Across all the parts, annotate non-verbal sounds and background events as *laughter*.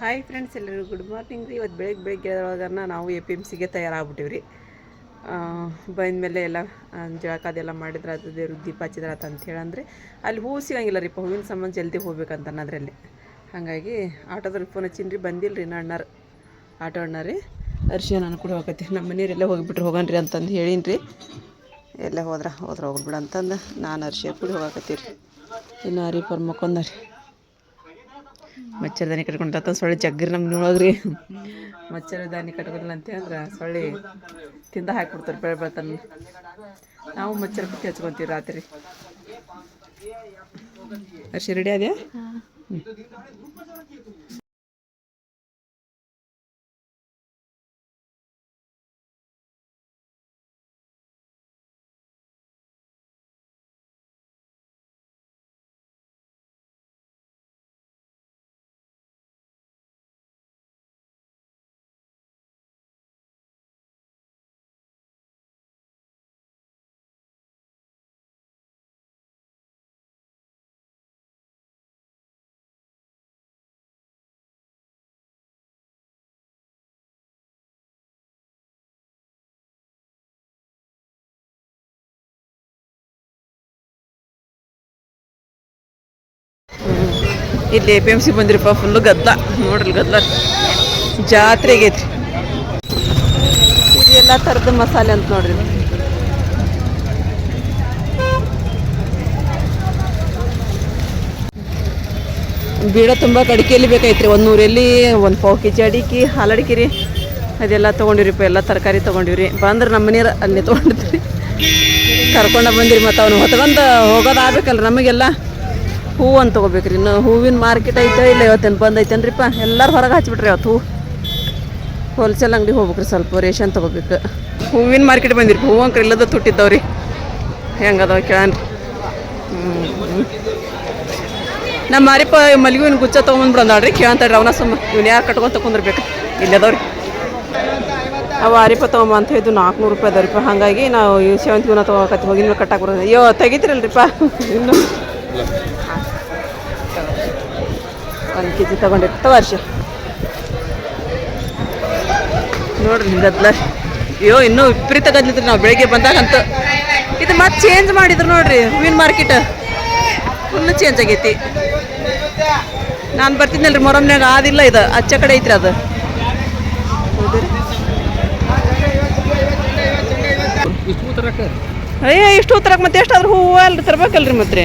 Hi friends ಎಲ್ಲರಿಗೂ good morning ರೀ. ಇವತ್ತು ಬೆಳಗ್ಗೆ ಬೆಳಗ್ಗೆ ಒಳಗನ್ನ ನಾವು ಎ ಪಿ ಎಂ ಸಿಗೆ ರೀ ಬಂದ ಮೇಲೆ ಎಲ್ಲ ಜಳಕ ಅದೆಲ್ಲ ಮಾಡಿದ್ರೆ, ಅದು ದೇವ್ರ ದೀಪ ಹಚ್ಚಿದ್ರೆ ಆತ ಅಂತ ಹೇಳಂದ್ರೆ, ಅಲ್ಲಿ ಹೂ ಸಿಗಂಗಿಲ್ಲ ರೀ, ಹೂವಿನ ಸಂಬಂಧ ಜಲ್ದಿ ಹೋಗ್ಬೇಕಂತ ಅನ್ನೋದ್ರಲ್ಲಿ. ಹಾಗಾಗಿ ಆಟೋದಲ್ಲಿ ಫೋನ್ ಹಚ್ಚಿನಿ ರೀ ಬಂದಿಲ್ಲ ರೀ ಅಣ್ಣಾರು. ಆಟೋ ಅಣ್ಣ ರೀ. ಅರ್ಶಿ ನಾನು ಕೂಡ ಹೋಗತ್ತೆ ನಮ್ಮ ಮನೆಯವರೆಲ್ಲ ಹೋಗಿಬಿಟ್ರೆ, ಹೋಗನ್ರಿ ಅಂತಂದು ಹೇಳೀನಿ ರೀ. ಎಲ್ಲ ಹೋದ್ರೆ ಹೋದ್ರೆ ಹೋಗ್ಬಿಡ ಅಂತಂದು. ನಾನು ಅರ್ಶಿ ಕೂಡ ಹೋಗಕತ್ತೀರಿ. ಇನ್ನು ಅರಿ ಮಕ್ಕೊಂದ ರೀ ಮಚ್ಚರದಾನಿ ಕಟ್ಕೊಂಡ್ರ ಸೊಳ್ಳೆ ಜಗ್ಗಿರಿ ನಮ್ಮ ಒಳಗ್ರಿ ಮಚ್ಚರದಾನಿ ಕಟ್ಕೊಂಡಿಲ್ಲ ಅಂತ ಅಂದ್ರೆ ಸೊಳ್ಳೆ ತಿಂದ ಹಾಕ್ಬಿಡ್ತಾರೆ ಬೆಳೆ ಬೆಳ್ತಾನೆ. ನಾವು ಮಚ್ಚರ ಬುತ್ತಿ ಹಚ್ಕೊಂತೀವಿ ರಾತ್ರಿ. ಅರ್ಶಿ ರೆಡಿ ಅದ್ಯಾ ಇಲ್ಲಿ ಎ ಪಿ ಎಂ ಸಿ ಬಂದಿರಪ್ಪ ಫುಲ್ಲು ಗದ್ದಲ ನೋಡ್ರಿ ಗದ್ದಲ ಜಾತ್ರೆ ಆಗೈತ್ರಿ ಇದು ಎಲ್ಲ ಥರದ ಮಸಾಲೆ ಅಂತ ನೋಡ್ರಿ. ಬೀಡ ತುಂಬ ಅಡಿಕೆಯಲ್ಲಿ ಬೇಕಾಯ್ತ್ರಿ. ಒಂದು ನೂರಲ್ಲಿ ಒಂದು ಪಾವು ಕೆ ಜಿ ಅಡಿಕೆ ಹಾಲಡಿಕೆ ರೀ ಅದೆಲ್ಲ ತೊಗೊಂಡಿವ್ರಿಪ್ಪ ಎಲ್ಲ ತರಕಾರಿ ತೊಗೊಂಡಿವ್ರಿ. ಬಂದ್ರೆ ನಮ್ಮ ಮನೆಯವ್ರು ಅಲ್ಲಿ ತೊಗೊಂಡಿದ್ರಿ ಕರ್ಕೊಂಡ ಬಂದಿರಿ ಮತ್ತು ಅವ್ನು ಹೊತ್ಕೊಂಡು ಹೋಗೋದು ನಮಗೆಲ್ಲ. ಹೂವು ಅಂತ ತೊಗೋಬೇಕ್ರಿ. ಇನ್ನು ಹೂವಿನ ಮಾರ್ಕೆಟ್ ಐತೆ ಇಲ್ಲ ಇವತ್ತೇನು ಬಂದ್ ಐತೇನ್ರಿಪ್ಪ ಎಲ್ಲರೂ ಹೊರಗೆ ಹಚ್ಬಿಟ್ರಿ ಅವತ್ತು. ಹೂ ಹೋಲ್ಸೇಲ್ ಅಂಗಡಿ ಹೋಗ್ಬೇಕ್ರಿ ಸ್ವಲ್ಪ ರೇಷನ್ ತೊಗೋಬೇಕು. ಹೂವಿನ ಮಾರ್ಕೆಟ್ ಬಂದಿರಿ. ಹೂವು ಅಂಕರ್ ಇಲ್ಲದ ತುಟ್ಟಿದ್ದವ್ರಿ. ಹೆಂಗದವ ಕೇಳನ್ರಿ ನಮ್ಮ ಮಾರಿಪ್ಪ ಮಲ್ಗಿನ ಗುಚ್ಚ ತೊಗೊಂಬಂದ್ಬಿಡೋದಾಳ್ರಿ ಕೇಳಂತಾಳ್ರಿ ಅವನ ಸುಮ್ಮ. ಇವ್ನು ಯಾರು ಕಟ್ಕೊಂಡು ತೊಗೊಂಡಿರ್ಬೇಕು ಇಲ್ಲದವ್ರಿ. ಅವ ಅರಿಪ ತೊಗೊಂಬ ಅಂತ ಹೇಳಿದ್ದು ನಾಲ್ಕುನೂರು ರೂಪಾಯಿ ಅದಾವ್ರಿಪ್ಪ ಹಾಗಾಗಿ ನಾವು ಈ ಸೇವಂತಿಗೆನ ತೊಗೊಳಕತ್ತಿ ಹೋಗಿನ ಬರೋದು ಅಯ್ಯೋ, ತೆಗಿತಿರಲ್ರಿಪ್ಪ. ಇನ್ನು ಒಂದು ಕೆ ಜಿ ತೊಗೊಂಡಿರ್ತ ವರ್ಷ. ನೋಡ್ರಿ ಗದ್ಲ ಅಯ್ಯೋ ಇನ್ನೂ ವಿಪರೀತ ಗದ್ಲಿದ್ರಿ ನಾವು ಬೆಳಿಗ್ಗೆ ಬಂದಾಗಂತ. ಇದು ಮತ್ತೆ ಚೇಂಜ್ ಮಾಡಿದ್ರು ನೋಡ್ರಿ ಹೂವಿನ ಮಾರ್ಕೆಟ್ ಫುಲ್ ಚೇಂಜ್ ಆಗೈತಿ. ನಾನು ಬರ್ತಿದ್ನಲ್ರಿ ಮೊರಮ್ನಾಗ ಆದಿಲ್ಲ ಇದು. ಅಚ್ಚ ಕಡೆ ಐತ್ರಿ ಅದು. ಅಯ್ಯ ಇಷ್ಟು ಉತ್ತರಕ್ಕೆ ಮತ್ತೆ ಎಷ್ಟಾದ್ರೂ ಹೂವು ಅಲ್ರಿ ತರ್ಬೇಕಲ್ರಿ ಮತ್ತೆ.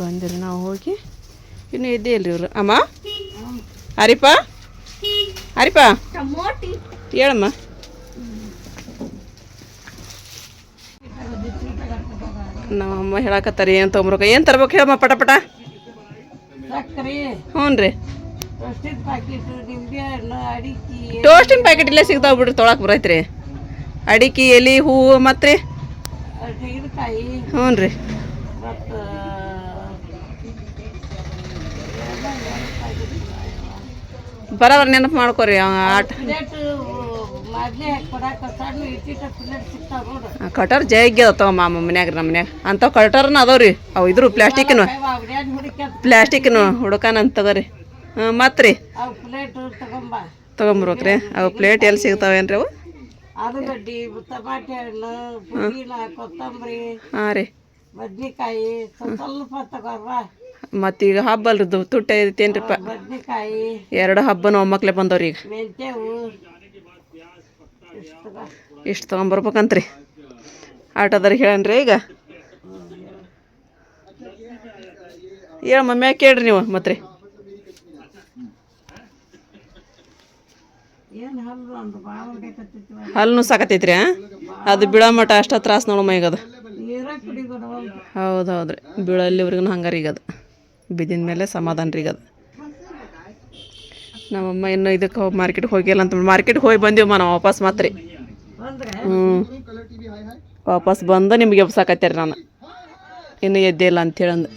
ಬಂದಿರಿ ನಾವು ಹೋಗಿ. ಇನ್ನೂ ಇದ್ದೇ ಇಲ್ರಿ ಇವರು. ಅಮ್ಮ? ಹರಿಪ? ಹರಿಪ? ಹೇಳಮ್ಮ. ನಮ್ಮಮ್ಮ ಹೇಳಕತ್ತಾರ ಏನು ತೊಗೊಂಬ್ರಕ ಏನು ತರ್ಬೇಕು ಹೇಳಮ್ಮ ಪಟ ಪಟ? ಹ್ಞೂ ರೀ ಟೋಸ್ಟಿನ ಪ್ಯಾಕೆಟ್ ಇಲ್ಲೇ ಸಿಗ್ತಾವ ಬಿಡ್ರಿ ತೊಳಕ್ಕೆ ಬರೈತ್ರಿ. ಅಡಿಕೆ ಎಲೆ ಹೂವು ಮತ್ತು? ರೀ ಹ್ಞೂ ರೀ ಮತ್ತು ಬರೋದ್ರ ನೆನಪು ಮಾಡ್ಕೊರಿ ಆಟ. ಕಟರ್ ಜೈಗ್ಯ ಅದಾವ ಮಾಮ ಮನ್ಯಾಗ ನಮ್ಮ ಮನ್ಯಾಗ. ಅಂಥವು ಕಟರ್ನ ಅದಾವ ರೀ ಅವು ಇದ್ರು ಪ್ಲಾಸ್ಟಿಕ್ನು ಪ್ಲಾಸ್ಟಿಕ್ನು ಹುಡುಕಾನ ಅಂತ ತಗೋರಿ ಹಾಂ ಮತ್ತೆ ರೀ ಅವು ಪ್ಲೇಟ್ ತಗೊಂಬ. ತೊಗೊಂಬರ್ಬೇಕ್ರಿ ಅವು ಪ್ಲೇಟ್ ಎಲ್ಲಿ ಸಿಗ್ತಾವೇನ್ರಿ ಅವು? ಹಾಂ. ರೀ. ಬದ್ನಿಕಾಯಿ ಸ್ವಲ್ಪ ಸ್ವಲ್ಪ ತಗೋರ್ವಾ ಈಗ ಹಬ್ಬ ಅಲ್ರಿ ತುಟ್ಟ ಐತೇನ್ರಿಪ್ಪ ಎರಡು ಹಬ್ಬನ ಒಮ್ಮಕ್ಲೆ ಬಂದವ್ರಿ ಈಗ. ಇಷ್ಟು ತಗೊಂಬರ್ಬೇಕಂತ್ರಿ. ಆಟೋದವ್ರಿಗೆ ಹೇಳನ್ರಿ ಈಗ. ಹೇಳ ಮಮ್ಮಿ ಕೇಳ್ರಿ ನೀವು ಮತ್ತೆ ಹಲ್ಲು ಸಾಕತೈತ್ರಿ ಅದು ಬಿಳೋ ಮಟ ಅಷ್ಟ ತ್ರಾಸ ನೋಡಮ್ಮ ಮೈಗದು ಅದು. ಹೌದು ಹೌದ್ರಿ. ಬೀಳಲ್ಲಿವ್ರಿಗೂ ಹಂಗಾರಿ ಈಗ ಅದು. ಬಿದ್ದಿನ ಮೇಲೆ ಸಮಾಧಾನ ರೀ ಅದು. ನಮ್ಮಮ್ಮ ಇನ್ನು ಇದಕ್ಕೆ ಹೋಗಿ ಮಾರ್ಕೆಟ್ಗೆ ಹೋಗಿಲ್ಲ ಅಂತ ಮಾರ್ಕೆಟ್ಗೆ ಹೋಗಿ ಬಂದೀವಮ್ಮ ನಾವು ವಾಪಸ್ ಮಾತ್ರ ಹ್ಞೂ ವಾಪಸ್ ಬಂದು ನಿಮ್ಗೆ ಎಬ್ಸಾಕತ್ತೀರಿ ನಾನು. ಇನ್ನೂ ಎದ್ದೇ ಇಲ್ಲ ಅಂತೇಳಂದು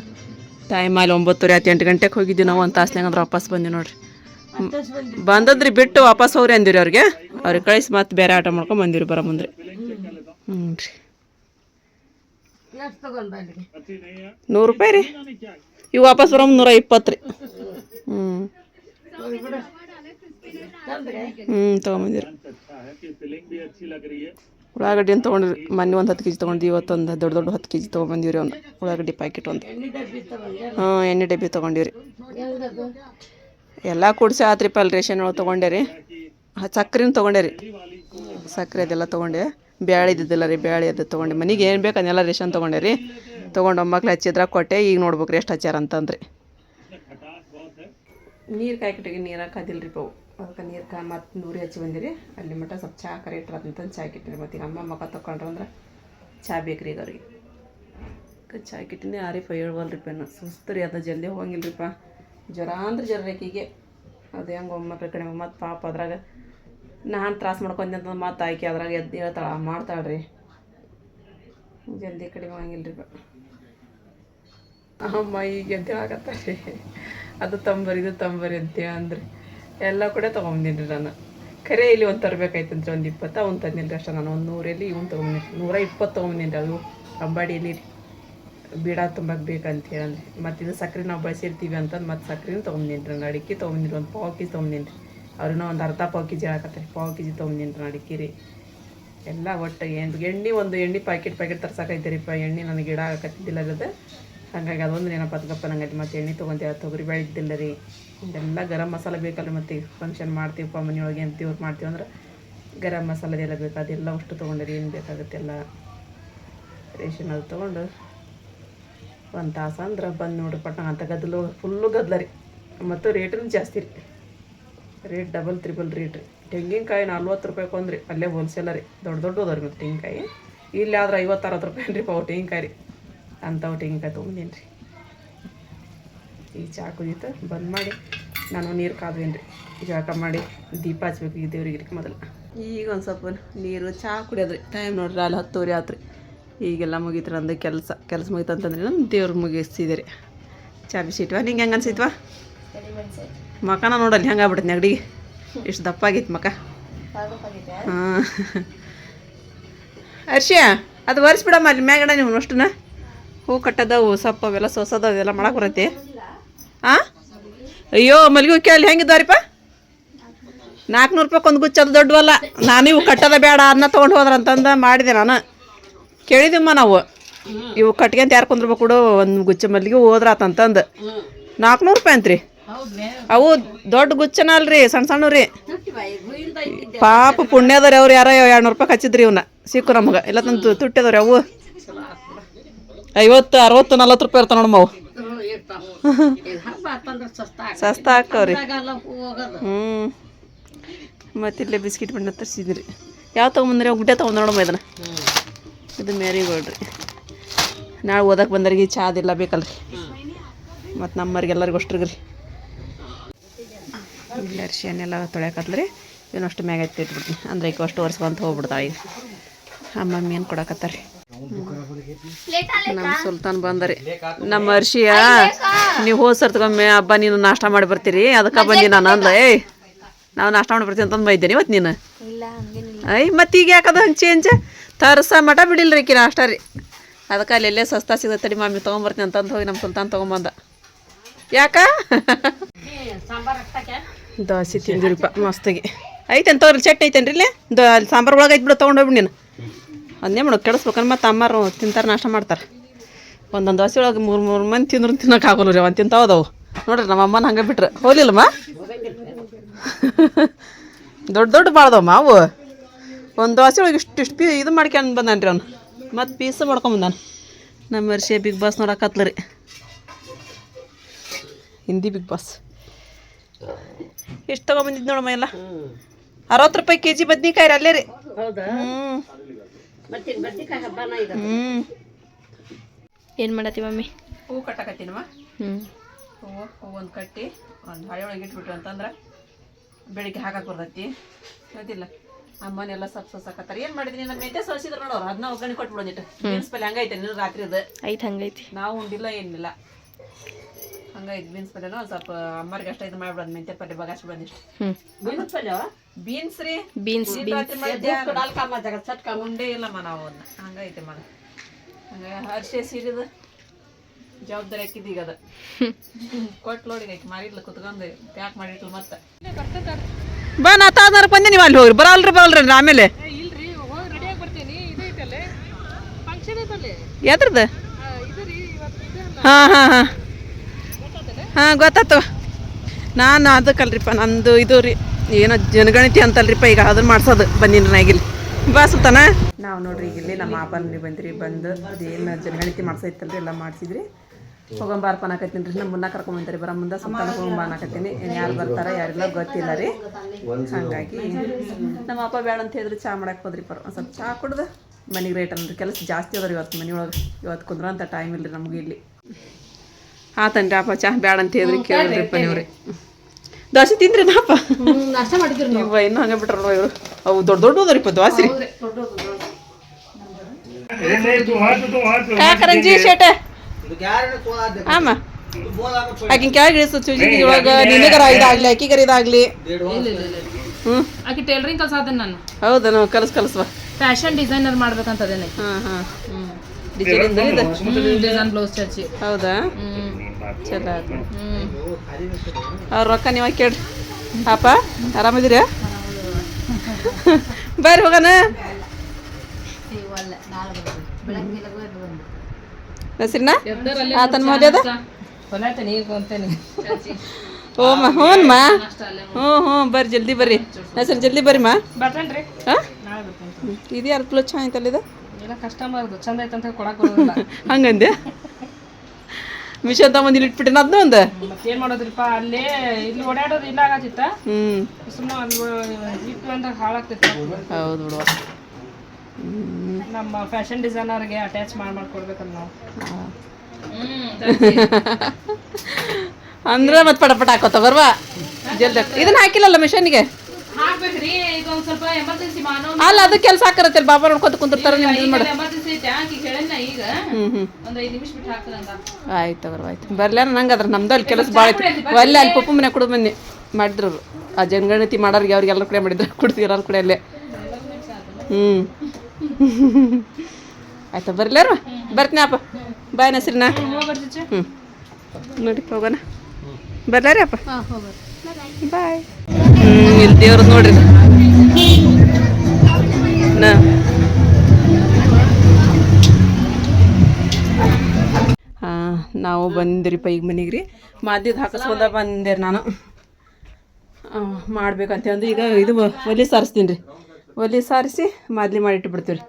ಟೈಮ್ ಅಲ್ಲಿ ಒಂಬತ್ತುವರೆ ಹತ್ತು ಎಂಟು ಗಂಟೆಗೆ ಹೋಗಿದ್ದೀವಿ ನಾವು ಒಂದು ತಾಸ್ನಾಗ ಅಂದ್ರೆ ವಾಪಸ್ ಬಂದೀವಿ ನೋಡ್ರಿ. ಬಂದದ್ರಿ ಬಿಟ್ಟು ವಾಪಸ್ ಹೋಗ್ರಿ ಅಂದಿರಿ ಅವ್ರಿಗೆ. ಅವ್ರಿಗೆ ಕಳಿಸಿ ಮತ್ತೆ ಬೇರೆ ಆಟ ಮಾಡ್ಕೊಂಡು ಬಂದಿರಿ ಬರ ಮುಂದ್ರಿ. ಹ್ಞೂ ರೀ. ನೂರು ರೂಪಾಯಿ ರೀ. ಇವು ವಾಪಸ್ ಬರೋ ನೂರ ಇಪ್ಪತ್ತು ರೀ. ಹ್ಞೂ ಹ್ಞೂ ತೊಗೊಂಬಂದಿರಿ. ಉಳ್ಳಾಗಡ್ಡಿ ಅಂತ ತೊಗೊಂಡ್ರಿ? ಮೊನ್ನೆ ಒಂದು ಹತ್ತು ಕೆ ಜಿ ತೊಗೊಂಡಿ ಇವತ್ತೊಂದು ದೊಡ್ಡ ದೊಡ್ಡ ಹತ್ತು ಕೆ ಜಿ ತೊಗೊಂಬಂದಿವ್ರಿ ಒಂದು ಉಳ್ಳಾಗಡ್ಡಿ ಪ್ಯಾಕೆಟ್ ಒಂದು. ಹಾಂ, ಎಣ್ಣೆ ಡಬ್ಬಿ ತೊಗೊಂಡಿವ್ರಿ. ಎಲ್ಲ ಕೂಡಿಸಿ ಆತು ಅಲ್ಲಿ ರೇಷನ್ ಒಳಗೆ ತೊಗೊಂಡೆ ರೀ. ಸಕ್ಕರೆನ ತೊಗೊಂಡೆ ರೀ. ಸಕ್ಕರೆ ಅದೆಲ್ಲ ತೊಗೊಂಡೆ. ಬ್ಯಾಳೆ ಇದ್ದಿದ್ದಿಲ್ಲ ರೀ, ಬ್ಯಾಳೆ ಅದು ತೊಗೊಂಡೆ. ಮನೆಗೆ ಏನು ಬೇಕು ಅದನ್ನೆಲ್ಲ ರೇಷನ್ ತೊಗೊಂಡೆ ರೀ. ತೊಗೊಂಡು ಒಮ್ಮಕ್ಳು ಹಚ್ಚಿದ್ರೆ ಕೊಟ್ಟೆ, ಈಗ ನೋಡ್ಬೇಕು ರೀ ಎಷ್ಟು ಹಚ್ಚಾರ ಅಂತಂದ್ರಿ. ನೀರು ಕಾಯ್ಕಿಟ್ಟಿಗೆ ನೀರು ಹಾಕೋದಿಲ್ಲ ರೀ ಪಾವು ಅದಕ್ಕೆ ನೀರು ಕಾ ಮತ್ತು ನೂರಿ ಹಚ್ಚಿ ಬಂದಿರಿ. ಅಲ್ಲಿ ಮಟ್ಟ ಸ್ವಲ್ಪ ಚಹಾ ಕರೆ ಅಂತಂದು ಚಹಾ ಕಿಟ್ಟಿರಿ ಮತ್ತು ಈಗ ಅಮ್ಮ ಮಕ್ಕ ತೊಗೊಂಡ್ರಂದ್ರೆ ಚಹಾ ಬೇಕು ರೀ ಈಗ ಅವ್ರಿಗೆ. ಚಹಾ ಕಿಟ್ಟಿನಿ ಪೈಳ್ವಲ್ಲ ರೀ ಪೆನ್ನು ಸುಸ್ತು ರೀ ಅದು, ಜಲ್ದಿ ಹೋಗಂಗಿಲ್ರಿಪ್ಪ ಜ್ವರ ಅಂದ್ರೆ ಜ್ವರ ರೇಕಿಗೆ ಅದು ಹೆಂಗೆ ಒಮ್ಮೆ ಕಡೆ ಮತ್ತು ಪಾಪ ಅದ್ರಾಗ ನಾನು ತ್ರಾಸ ಮಾಡ್ಕೊಂಡೆ ಅಂತ ಮತ್ತೆ ಆಯ್ಕೆ ಅದ್ರಾಗ ಎದ್ದು ಹೇಳ್ತಾಳ ಮಾಡ್ತಾಳೆ ರೀ ಜಲ್ದಿ ಕಡಿಮೆ ಆಗಂಗಿಲ್ರಿಪ್ಪ ಅಮ್ಮ, ಈಗ ಅಂತ ರೀ ಅದು ತಂಬರಿ, ಇದು ತಂಬರಿ ಅಂತೇಳಿ ಅಂದ್ರಿ. ಎಲ್ಲ ಕೂಡ ತೊಗೊಂಬಂದಿನಿ ನಾನು. ಖರೆ ಇಲ್ಲಿ ಒಂದು ತರಬೇಕಾಯ್ತಂದ್ರೆ ಒಂದು ಇಪ್ಪತ್ತು ಅವ್ನು ತಂದಿಲ್ಲ ಅಷ್ಟೇ ನಾನು. ಒಂದು ನೂರಲ್ಲಿ ಇವ್ನು ತೊಗೊಂಬಂದಿನಿ ನೂರ ಇಪ್ಪತ್ತು ತೊಗೊಂಬಂದಿನಿ ಅದು. ಅಂಬಾಡಿಯಲ್ಲಿ ರೀ ಬೀಡ ತುಂಬಕ್ಕೆ ಬೇಕಂತ ಹೇಳಂದ್ರೆ ಮತ್ತು ಇದು ಸಕ್ಕರೆ ನಾವು ಬಳಸಿರ್ತೀವಿ ಅಂತಂದು ಮತ್ತು ಸಕ್ಕರೆನೂ ತೊಗೊಂಬಂದಿನಿ ರೀ ನಾನು ಅಡಿಕೆ ತೊಗೊಂಬಂದಿನಿ ಒಂದು ಪಾವು ಕೆ ಜಿ ತೊಗೊಂಬಂದಿನಿ ರೀ ಅವ್ರನ್ನ ಒಂದು ಅರ್ಧ ಪಾವು ಕೆ ಜಿ ಹಾಕತ್ತಾರೆ ಪಾವು ಕೆ ಜಿ ತೊಗೊಂಬಂದಿನಿ ರೀ ಅಡಿಕೆ ರೀ ಎಲ್ಲ ಒಟ್ಟು ಎಂಟು ಎಣ್ಣೆ ಒಂದು ಎಣ್ಣೆ ಪ್ಯಾಕೆಟ್ ಪ್ಯಾಕೆಟ್ ತರ್ಸಕೈತೆ ಎಣ್ಣೆ ನನಗೆ ಗಿಡ ಆಗಕತ್ತಿದ್ದಿಲ್ಲ ಅದ ಹಾಗಾಗಿ ಅದೊಂದು ನೆನಪು ಗಪ್ಪ ನಂಗೆ? ಮತ್ತೆ ಎಣ್ಣೆ ತೊಗೊಂತೀವಿ, ತೊಗರಿ ಬೇಳೆ ಇದ್ದಿಲ್ಲ ರೀ. ಇದೆಲ್ಲ ಗರಂ ಮಸಾಲೆ ಬೇಕಲ್ಲ ಮತ್ತು ಫಂಕ್ಷನ್ ಮಾಡ್ತೀವಪ್ಪ ಮನೆಯೊಳಗೆ ಅಂತೀವ್ರು ಮಾಡ್ತೀವಿ ಅಂದ್ರೆ ಗರಂ ಮಸಾಲೆದೆಲ್ಲ ಬೇಕು. ಅದೆಲ್ಲ ಅಷ್ಟು ತೊಗೊಂಡ್ರಿ ಏನು ಬೇಕಾಗುತ್ತೆಲ್ಲ ರೇಷನ್ ಅದು ತೊಗೊಂಡು ಒಂದು ತಾಸು ಅಂದ್ರೆ ಬಂದು ನೋಡ್ರಿ ಪಟ್ಟ ಅಂತ ಗದ್ದಲು ಫುಲ್ಲು ಗದ್ದಲ ರೀ. ಮತ್ತು ರೇಟೂ ಜಾಸ್ತಿ ರೀ. ರೇಟ್ ಡಬಲ್ ತ್ರಿಬಲ್ ರೇಟ್ ರೀ. ತೆಂಗಿನಕಾಯಿ ನಲ್ವತ್ತು ರೂಪಾಯಿ ಕೊಂದ್ರಿ ಅಲ್ಲೇ ಹೋಲ್ಸೇಲ ರೀ. ದೊಡ್ಡ ದೊಡ್ಡ ಹೋದ್ರಿ ಮತ್ತು ತೆಂಗಿನಕಾಯಿ. ಇಲ್ಲಿ ಆದ್ರೆ ಐವತ್ತು ಅರವತ್ತು ರೂಪಾಯಿ ರೀ ಪಾವು ತೆಂಗಿನಕಾಯಿ ರೀ. ಅಂಥವು ತೆಂಗಿನಕಾಯಿ ತೊಗೊಂಡೇನು ರೀ. ಈ ಚಾ ಕುದೀತು ಬಂದ್ ಮಾಡಿ. ನಾನು ನೀರು ಕಾದ್ವೇನು ರೀ. ಜಳಕ ಮಾಡಿ? ದೀಪ ಹಚ್ಬೇಕು. ಈ ದೇವ್ರಿಗೆ ರೀ ಮೊದಲು. ಈಗ ಒಂದು ಸ್ವಲ್ಪ ನೀರು ಚಹಾ ಕುಡಿಯೋದ್ರಿ. ಟೈಮ್ ನೋಡ್ರಿ ಅಲ್ಲಿ ಹತ್ತುವರೆ ಆತ್ರಿ. ಈಗೆಲ್ಲ ಮುಗೀತ್ರಿ ನಂದು ಕೆಲಸ. ಕೆಲಸ ಮುಗೀತು ಅಂತಂದ್ರೆ ನಾನು ದೇವ್ರು ಮುಗಿಸ್ತಿದ್ದೀರಿ ಚಾ ಬಿಸಿ ಇಟ್ವಾ? ನಿಂಗೆ ಹೆಂಗೆ ಅನ್ಸಿತ್ವಾ? ಮಕನ ನೋಡಲ್ಲಿ ಹೆಂಗೆ ಆಗ್ಬಿಟ್ಟೈತೆ ನೆಗಡಿ ಇಷ್ಟು ದಪ್ಪ ಆಗೈತೆ ಮಕ. ಹಾಂ. ಹರ್ಷಿಯ ಅದು ಒರೆಸ್ಬಿಡಮ್ಮ ಅಲ್ಲಿ ಮ್ಯಾಗಡ ನೀವು ಅಷ್ಟನ್ನ. ಹೂ ಕಟ್ಟದವು, ಸೊಪ್ಪು ಅವೆಲ್ಲ ಸೊಸದವು ಅವೆಲ್ಲ ಮಾಡಕ್ಕೆ ಬರತ್ತೆ. ಹಾಂ ಅಯ್ಯೋ ಮಲ್ಲಿಗೆ ಹೋಕೆ ಅಲ್ಲಿ? ಹೆಂಗಿದ್ದಾರಿಪ್ಪ ನಾಲ್ಕುನೂರು ರೂಪಾಯಿ ಒಂದು ಗುಚ್ಚ, ಅದು ದೊಡ್ಡವಲ್ಲ. ನಾನು ಇವು ಕಟ್ಟದ ಬೇಡ ಅನ್ನ ತೊಗೊಂಡು ಹೋದ್ರ ಅಂತಂದ ಮಾಡಿದೆ ನಾನು. ಕೇಳಿದಮ್ಮ ನಾವು. ಇವು ಕಟ್ಕೊಂತ ಯಾರು ಕುಂದ್ರಬೇಕು ಒಂದು ಗುಚ್ಚ ಮಲ್ಲಿಗೆ ಹೋದ್ರಾತಂತಂದು ನಾಲ್ಕುನೂರು ರೂಪಾಯಿ ಅಂತ್ರಿ. ಅವು ದೊಡ್ಡ ಗುಚ್ಚನ ಅಲ್ರಿ ಸಣ್ಣ ಸಣ್ಣ ರೀ ತುಟ್ಟಿ ಬಾಯಿ ಗುಯಿಂದ ಇಟ್ಟಿದ್ದೆ ಪಾಪ ಪುಣ್ಯದವ್ರಿ ಅವ್ರು ಯಾರೋ ಎರಡ್ನೂರು ರೂಪಾಯಿ ಹಚ್ಚಿದ್ರಿ ಇವನ್ನ ಸಿಕ್ಕು ನಮಗೆ. ಇಲ್ಲ ತಂದು ತುಟ್ಟಿದವ್ರಿ ಅವು ಐವತ್ತು, ಅರವತ್ತು, ನಲ್ವತ್ತು ರೂಪಾಯಿ ಇರ್ತಾವ ನೋಡಮ್ಮ ಅವು ಸಸ್ತಾ ಹಾಕವ್ರಿ ಹ್ಞೂ ಮತ್ತೆ ಇಲ್ಲೇ ಬಿಸ್ಕಿಟ್ ಬಣ್ಣ ತರಿಸಿದ್ರಿ. ಯಾವ ತೊಗೊಂಬಂದ್ರಿ? ಗುಡ್ಡೆ ತೊಗೊಂಡು ನೋಡಮ್ಮ ಇದನ್ನ. ಇದು ಮೇರಿ ರೀ ನಾಳೆ ಓದಕ್ಕೆ ಬಂದವ್ರಿಗೆ ಚಾ ಅದೆಲ್ಲ, ಬೇಕಲ್ರಿ. ಮತ್ತು ನಮ್ಮವ್ರಿಗೆಲ್ಲರಿಗೂ ಅಷ್ಟ್ರಿಗೆ ರೀ ಇಲ್ಲ ರೀ ತೊಳ್ಯಾಕತ್ಲ ಅಷ್ಟು ಮ್ಯಾಗ ಎತ್ತಿಟ್ಬಿಡ್ತೀನಿ ಅಂದ್ರೆ ಈಗ ಅಷ್ಟು ವರ್ಷ ಹೋಗ್ಬಿಡ್ತಾಳೆ ಈಗ. ಅಮ್ಮಮ್ಮಿ ಏನು ಕೊಡಕತ್ತಾರ? ನಮ್ಮ ಸುಲ್ತಾನ್ ಬಂದರಿ. ನಮ್ಮ ಅರ್ಶಿಯ ನೀವು ಹೋದ ಸರ್ತಿಗೊಮ್ಮೆ ಹಬ್ಬ ನೀನು ನಾಷ್ಟ ಮಾಡಿ ಬರ್ತೀರಿ. ಅದಕ್ಕೆ ಬಂದಿ ನಾನು ಅಂದ ಏಯ್ ನಾವು ನಾಷ್ಟ ಮಾಡಿ ಬರ್ತೀನಿ ಅಂತಂದು ಬೈದ್ದೇನೆ ಇವತ್ತು ನೀನು? ಐ ಮತ್ತೆ ಈಗ ಯಾಕದ ಹಂಗೆ ಚೇಂಜ್ ತರ್ಸ ಮಟ ಬಿಡಿಲ್ರಿ ಕಿ ನಾಷ್ಟ ರೀ. ಅದಕ್ಕೆ ಅಲ್ಲಿ ಎಲ್ಲೇ ಸಸ್ತಾ ಸಿಗುತ್ತೆ ತಡಿ ಮಾಮಿ ತೊಗೊಂಬರ್ತೀನಿ ಅಂತಂದು ಹೋಗಿ ನಮ್ಮ ಸುಲ್ತಾನ್ ತೊಗೊಂಬಂದ. ಯಾಕ? ದೋಸೆ ತಿಂದಿರಿಪ್ಪ ಮಸ್ತಾಗಿ. ಐತೇನು ಅಂತವ್ರ ಚಟ್ನಿ ಐತೇನ್ರಿ ಇಲ್ಲಿ? ದ ಅಲ್ಲಿ ಸಾಂಬಾರು ಒಳಗೆ ಐತೆ ಬಿಡು ತೊಗೊಂಡೋಗ್ಬಿಡಿ ನೀನು. ಅದನ್ನೇ ಮಾಡು ಕೆಡಿಸ್ಬೇಕಂದ್ರೆ ಮತ್ತೆ ಅಮ್ಮಾರು ತಿಂತಾರೆ ನಾಷ್ಟ ಮಾಡ್ತಾರೆ. ಒಂದೊಂದು ದೋಸೆ ಒಳಗೆ ಮೂರು ಮೂರು ಮಂದಿ ತಿಂದ್ರು ತಿನ್ನೋಕೆ ಆಗೋಲ್ಲ ರೀ ಅವನು ತಿಂತಾವದವು ನೋಡ್ರಿ ನಮ್ಮ ಅಮ್ಮನ ಹಂಗೆ ಬಿಟ್ರೆ. ಹೋಗ್ಲಿಲ್ಲಮ್ಮ? ದೊಡ್ಡ ದೊಡ್ಡ ಬಾಳ್ದವಮ್ಮ ಅವು ಒಂದು ದೋಸೆ ಒಳಗೆ ಇಷ್ಟು ಇಷ್ಟು ಪೀ ಇದು ಮಾಡ್ಕೊಂಡು ಬಂದಾನ ರೀ ಅವನು. ಮತ್ತು ಪೀಸ್ ಮಾಡ್ಕೊಂಬಂದಾನ ನಮ್ಮ ವರ್ಷ ಬಿಗ್ ಬಾಸ್ ನೋಡಕತ್ಲ ರೀ ಹಿಂದಿ ಬಿಗ್ ಬಾಸ್ ಎಷ್ಟು ತೊಗೊಂಬಂದಿದ್ದು ನೋಡಮ್ಮ ಎಲ್ಲ? ಅರವತ್ತು ರೂಪಾಯಿ ಕೆ ಜಿ ಬದ್ನಿಕಾಯಿ ರೀ ಅಲ್ಲೇ ರೀ. ಹೌದಾ? ಹ್ಞೂ ಏನು ಮಾಡತ್ತಿ ಮಮ್ಮಿ? ಹೂ ಕಟ್ಟಕತ್ತೀನಮ್ಮ. ಹ್ಞೂ ಹೂವು ಹೂವು ಒಂದು ಕಟ್ಟಿ ಒಂದು ಹಳೆ ಒಳಗೆ ಇಟ್ಬಿಟ್ರು ಅಂತಂದ್ರೆ ಬೆಳಿಗ್ಗೆ ಹಾಕಕ್ಕೆ ಬರ್ತೈತಿ. ಗೊತ್ತಿಲ್ಲ. ಅಮ್ಮನೆಲ್ಲ ಸಪ್ ಸೊಸಕತ್ತಾರ ಏನು ಮಾಡಿದ್ರಿ ನಮ್ಮ ಮೆಂತೆ ಸೋಸಿದ್ರು ನೋಡೋರು ಅದನ್ನ ಒಗ್ಗರಣೆ ಕೊಟ್ಬಿಡೋದಿಟ್ಟು ಬೀನ್ಸ್ ಪಲ್ಲೆ ಹಂಗೈತೆ ನೀನು ರಾತ್ರಿ ಅದು ಐತೆ ಹಂಗೈತಿ. ನಾವು ಉಂಡಿಲ್ಲ ಏನಿಲ್ಲ. ಹಂಗೈತೆ ಬೀನ್ಸ್ ಪಲ್ಯನ ಒಂದ್ ಸ್ವಲ್ಪ ಅಮ್ಮರಿಗೆ ಅಷ್ಟ ಇದು ಮಾಡ್ಬಿಡೋದು ಮೆಂತೆ ಪಲ್ಯ ಬಗಾಸ್ ಬಂದಿಷ್ಟು ಹ್ಞೂ ಬೀನ್ಸ್ ಪಲ್ಯ ಬೀನ್ಸ್ ರೀ. ಬೀನ್ಸ್ ಮಧ್ಯಾಹ್ನ ನಾಲ್ಕು ಕಾಮ ಜಗ ಚಟ್ಕ ಉಂಡೇ ಇಲ್ಲಮ್ಮ ನಾವು ಅದನ್ನ ಹಂಗೈತೆ ಮಗ ಹಂಗ ಹರ್ಷೆ ಸೀರಿದ. ಜವಾಬ್ದಾರಿ ಹಾಕಿದ್ದು ಈಗ ಅದ. ಕೊಟ್ಟು ನೋಡಿ ಐತಿ ಮಾರಿದ್ಲ ಕುತ್ಕೊಂಡು ಪ್ಯಾಕ್ ಮಾಡಿಟ್ಲು ಮತ್ತೆ. ಬಾ ನಾ ತಾದಾರ ಬಂದೆ ನೀವು ಅಲ್ಲಿ ಹೋಗ್ರಿ. ಬರಲ್ರಿ ಬರಲ್ರಿ ಆಮೇಲೆ. ಎದ್ರದ್ದು ಹಾಂ ಹಾಂ ಹಾಂ. ಹಾಂ ಗೊತ್ತಾತು ನಾನು ಅದಕ್ಕಲ್ರಿಪ್ಪ ನಂದು ಇದು ರೀ, ಏನೋ ಜನಗಣತಿ ಅಂತಲ್ರಿಪ್ಪ, ಈಗ ಅದನ್ನ ಮಾಡ್ಸೋದು ಬಂದಿನ ನಾಗಿಲ್ಲಿ ಬಾ ಸುತ್ತಾನ ನಾವು ನೋಡ್ರಿ ಈಗ ಇಲ್ಲಿ ನಮ್ಮ ಆಪಲ್ಲಿ ಬಂದ್ರಿ, ಬಂದು ಅದೇನು ಜನಗಣತಿ ಮಾಡ್ಸೈತಲ್ರಿ ಎಲ್ಲ ಮಾಡಿಸಿದ್ರಿ. ಹೋಗೊಂಬಾರಪ್ಪ ಅನ್ನಕತ್ತೀನಿ ರೀ ನಮ್ಮ ಮುನ್ನ ಕರ್ಕೊಂಬಂತಾರೆ ಬರ ಮುಂದೆ ಸುತ್ತ ಹೋಗೊಂಬ ಅನ್ನಕತ್ತೀನಿ. ಯಾರು ಬರ್ತಾರ, ಯಾರೆಲ್ಲ, ಗೊತ್ತಿಲ್ಲ ರೀ. ಹಂಗಾಗಿ ನಮ್ಮ ಅಪ್ಪ ಬೇಡ ಅಂತ ಹೇಳಿದ್ರೆ ಚಾ ಮಾಡಕ್ಕೆ ಹೋದ್ರಿ ಪರ ಒಂದು ಸ್ವಲ್ಪ ಚಾ ಕುಡ್ದು. ಮನೆಗೆ ರೇಟ್ ಅಂದ್ರೆ ಕೆಲಸ ಜಾಸ್ತಿ ಅದ ಇವತ್ತು ಮನೆಯೊಳಗೆ. ಇವತ್ತು ಕುಂದ್ರಂತ ಟೈಮ್ ಇಲ್ರಿ ನಮಗೆ ಇಲ್ಲಿ. ಆತನ್ರಿ ಅಪ್ಪ ಚಾ ಬ್ಯಾಡ ಅಂತ ಹೇಳಿದ್ರಿ ಕೇಳಿದ್ರಿಪ್ಪ ನೀವ್ರಿ ದೋಸೆ ತಿಂದ್ರಿ ನಾಪ ನಾಷ್ಟ ಮಾಡಿದ್ರು ಇವ ಇನ್ನೂ ಹಂಗೆ ಬಿಟ್ರಲ್ಲ ಇವರು? ಅವು ದೊಡ್ಡ ದೊಡ್ಡ ಹೋದ್ರಿಪ್ಪ ದೋಸೆ ರೀ ಕಾಕರಂಜಿ ಶೇಟೆ ಆಮ. ಆಕಿನ ಕೆಳಗೆ ಇಳಿಸು ಚೂಜಿಗೆ ಇವಾಗ ನಿನಗರ ಇದಾಗ್ಲಿ ಅಕ್ಕಿಗರ ಇದಾಗ್ಲಿ. ಹ್ಞೂ ಆಕೆ ಟೈಲರಿಂಗ್ ಅದನ್ನ ನಾನು. ಹೌದಾ ನಾವು ಕಲಸ್ ಕಲಸ್ವ ಫ್ಯಾಷನ್ ಡಿಸೈನರ್ ಮಾಡ್ಬೇಕಂತದೇನೆ ಹಾಂ ಹಾಂ ಡಿಸೈನಿಂದ ಇದು ಡಿಸೈನ್ ಬ್ಲೌಸ್ ಚರ್ಚಿ. ಹೌದಾ? ಹ್ಮ್. ಚಲೋ ಆಯ್ತು ಹ್ಞೂ ಅವ್ರ ರೊಕ್ಕ ನೀವು ಕೇಳ್ರಿ ಪಾಪ ಆರಾಮಿದ್ದೀರಾ? *laughs* ಬರ್ರಿ ಹೋಗೋಣ. ಹೆಸ್ರಿನ ಆತನ ಮೌಲ್ಯದ ಓಮ್ಮ ಹ್ಞೂನ್ಮ ಹ್ಞೂ ಹ್ಞೂ ಬರ್ರಿ ಜಲ್ದಿ ಬರ್ರಿ. ಹೆಸರು ಜಲ್ದಿ ಬರ್ರಿ ಮಾ. ಇದು ಯಾರು ಕ್ಲೋ ಐತಲ್ಲ ಇದು? ಕಸ್ಟಮರ್ದು ಚಂದ ಐತೆ ಅಂತ ಹೇಳಿ *laughs* ಹಂಗಂದೆ ಮಿಷನ್ ತಗೊಂಡು ಇಲ್ಲಿ ಇಟ್ಬಿಟ್ಟಿನ? ಅದನ್ನ ಒಂದು? ಮತ್ತೇನ್ ಮಾಡೋದ್ರಿಪ್ಪ? ಅಲ್ಲೇ ಇಲ್ಲಿ ಓಡಾಡೋದು ಇಲ್ಲ ಆಗತ್ತಿತ್ತ ಹ್ಮ್. ಸುಮ್ಮನೆ ಅಲ್ಲಿ ಇಟ್ಟು ಅಂತ ಹಾಳಾಗ್ತೈತಿ. ಹೌದು ಬಿಡುವ ನಮ್ಮ ಫ್ಯಾಷನ್ ಡಿಸೈನರ್ಗೆ ಅಟ್ಯಾಚ್ ಮಾಡಿ ಮಾಡ್ಕೊಡ್ಬೇಕಲ್ಲ ನಾವು. *laughs* ಅಂದ್ರೆ ಮತ್ತೆ ಪಟ ಪಟ ಹಾಕೋತ ಬರ್ವಾ? ಜಲ್ದಿ. ಇದನ್ನ ಹಾಕಿಲ್ಲಲ್ಲ ಮಿಷನ್ಗೆ ಸ್ವಲ್ಪ ಎಮರ್ಜೆನ್ಸಿ ಅಲ್ಲ ಅದು ಕೆಲಸ ಹಾಕರತ್ತಲ್ಲ ಬಾಬಾ ನೋಡ್ಕೊತ ಕುಂತಿರ್ತಾರ ನೀವು ಇದು ಮಾಡ. ಎಮರ್ಜೆನ್ಸಿ ಐತೆ ಆಕಿ ಹೇಳೇನ ಈಗ. ಒಂದ್ ಐದ್ ನಿಮಿಷ ಬಿಟ್ಟು ಹಾಕ್ತದಂತ ಆಯ್ತು ತಗೋರ್ ಆಯ್ತು. ಬರ್ಲ ನಂಗೆ ಅದ್ರ ನಮ್ದು ಅಲ್ಲಿ ಕೆಲಸ ಭಾಳ ಐತಿ. ಅಲ್ಲೇ ಅಲ್ಲಿ ಪಪ್ಪು ಮನೆ ಕುಡಿದು ಬನ್ನಿ. ಮಾಡಿದ್ರು. ಅವ್ರು. ಆ ಜನಗಣತಿ ಮಾಡೋರಿಗೆ ಅವ್ರಿಗೆ ಎಲ್ಲರ ಕೂಡ ಮಾಡಿದ್ರು. ಕುಡ್ದು ಎಲ್ಲರ ಕಡೆ ಅಲ್ಲೇ. ಹ್ಞೂ ಆಯ್ತಾ ಬರ್ಲಾರ ಬರ್ತೀನಿ ಅಪ್ಪ. ಬಾಯ್ ನಸ್ರಿನ ಹ್ಞೂ ನೋಡಿ ಹೋಗೋಣ. ಬರ್ಲಾರಿ ಅಪ್ಪ? ಬಾಯ್. ಹ್ಞೂ ಇಲ್ಲಿ ದೇವ್ರದ್ದು ನೋಡ್ರಿ ನಾವು ಬಂದಿರಿಪ್ಪ ಈಗ ಮನೆಗೆ ರೀ. ಮಾದ್ಯದ ಹಾಕಿಸ್ಕೊಂಡ ಬಂದೆ ರೀ ನಾನು. ಮಾಡ್ಬೇಕಂತ ಅಂದು ಈಗ ಇದು ಒಲಿ ಸಾರಿಸ್ತೀನಿ ರೀ. ಒಲಿ ಸಾರಿಸಿ ಮಾದಲಿ ಮಾಡಿಟ್ಟು ಬಿಡ್ತೀವಿ ರೀ